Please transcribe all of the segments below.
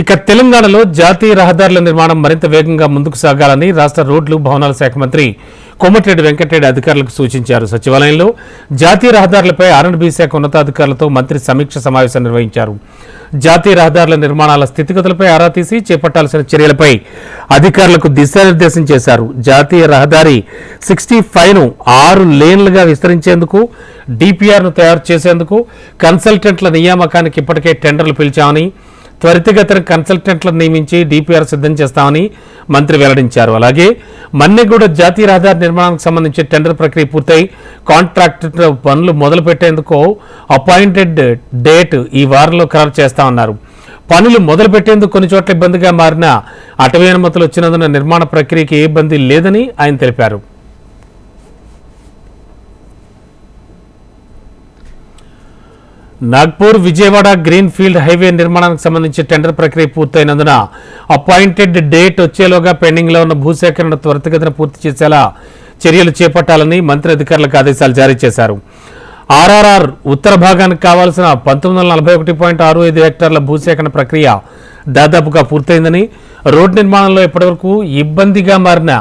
ఇక తెలంగాణలో జాతీయ రహదారుల నిర్మాణం మరింత వేగంగా ముందుకు సాగాలని రాష్ట్ర రోడ్లు భవనాల శాఖ మంత్రి కోమటిరెడ్డి వెంకటరెడ్డి అధికారులకు సూచించారు. సచివాలయంలో జాతీయ రహదారులపై ఆర్ఎండ్బి శాఖ ఉన్నతాధికారులతో మంత్రి సమీక్ష సమావేశం నిర్వహించారు. జాతీయ రహదారుల నిర్మాణాల స్థితిగతులపై ఆరా తీసి చేపట్టాల్సిన చర్యలపై అధికారులకు దిశానిర్దేశం చేశారు. జాతీయ రహదారి సిక్స్టీ ను ఆరు లేన్లుగా విస్తరించేందుకు డిపిఆర్ను తయారు చేసేందుకు కన్సల్టెంట్ల నియామకానికి ఇప్పటికే టెండర్లు పిలిచామని త్వరితగతిన కన్సల్టెంట్లను నియమించి డిపిఆర్ సిద్ధం చేస్తామని మంత్రి వెల్లడించారు. అలాగే మన్నెగూడ జాతీయ రహదారి నిర్మాణానికి సంబంధించి టెండర్ ప్రక్రియ పూర్తయి కాంట్రాక్టర్ పనులు మొదలు పెట్టేందుకు అపాయింటెడ్ డేట్ ఈ వారంలో ఖరారు చేస్తామన్నారు. పనులు మొదలు పెట్టేందుకు కొన్ని చోట్ల ఇబ్బందిగా మారిన అటవీ అనుమతులు వచ్చినందున నిర్మాణ ప్రక్రియకి ఏ ఇబ్బంది లేదని ఆయన తెలిపారు. Nagpur Vijayawada green field highway నిర్మాణానికి సంబంధించి టెండర్ ప్రక్రియ పూర్తయినందున అపాయింటెడ్ డేట్ వచ్చేలోగా పెండింగ్లో ఉన్న భూసేకరణ త్వరితగతిన పూర్తి చేసేలా చర్యలు చేపట్టాలని మంత్రి అధికారులకు ఆదేశాలు జారీ చేశారు. ఆర్ఆర్ఆర్ ఉత్తర భాగానికి కావాల్సిన పంతొమ్మిది వందల నలభై ఒకటి పాయింట్ ఆరు ఐదు హెక్టార్ల భూసేకరణ ప్రక్రియ దాదాపుగా పూర్తయిందని రోడ్డు నిర్మాణంలో ఇప్పటివరకు ఇబ్బందిగా మారిన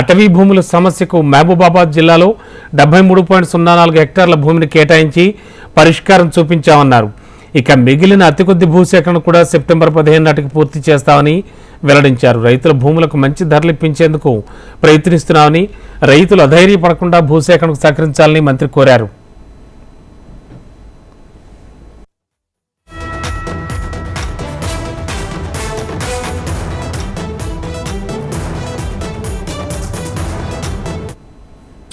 అటవీ భూముల సమస్యకు మహబూబాబాద్ జిల్లాలో డెబ్బై మూడు పాయింట్ సున్నా నాలుగు హెక్టార్ల భూమిని కేటాయించి పరిష్కారం చూపించామన్నారు. ఇక మిగిలిన అతి కొద్ది భూసేకరణ కూడా సెప్టెంబర్ పదిహేను నాటికి పూర్తి చేస్తామని వెల్లడించారు. రైతుల భూములకు మంచి ధరలు ఇప్పించేందుకు ప్రయత్నిస్తున్నామని రైతులు అధైర్యపడకుండా భూసేకరణకు సహకరించాలని మంత్రి కోరారు.